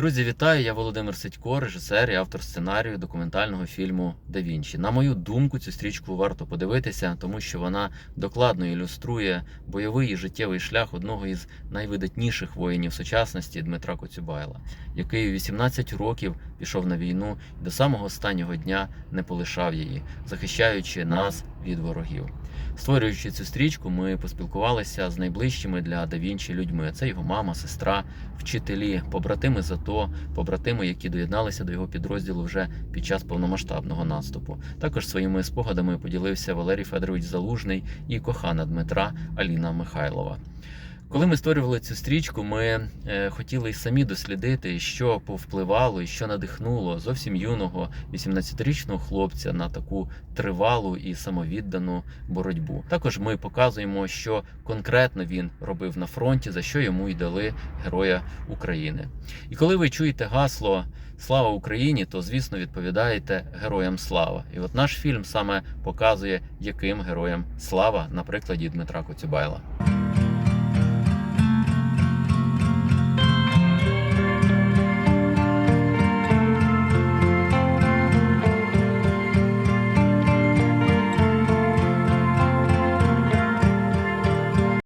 Друзі, вітаю! Я Володимир Сидько, режисер і автор сценарію документального фільму Да Вінчі. На мою думку, цю стрічку варто подивитися, тому що вона докладно ілюструє бойовий і життєвий шлях одного із найвидатніших воїнів сучасності Дмитра Коцюбайла, який у 18 років пішов на війну і до самого останнього дня не полишав її, захищаючи нас від ворогів. Створюючи цю стрічку, ми поспілкувалися з найближчими для Давінчі людьми. Це його мама, сестра, вчителі, побратими зато, побратими, які доєдналися до його підрозділу вже під час повномасштабного наступу. Також своїми спогадами поділився Валерій Федорович Залужний і кохана Дмитра Аліна Михайлова. Коли ми створювали цю стрічку, ми е, хотіли й самі дослідити, що повпливало і що надихнуло зовсім юного 18-річного хлопця на таку тривалу і самовіддану боротьбу. Також ми показуємо, що конкретно він робив на фронті, за що йому й дали Героя України. І коли ви чуєте гасло Слава Україні, то звісно відповідаєте Героям слава. І от наш фільм саме показує, яким героям слава на прикладі Дмитра Коцюбайла.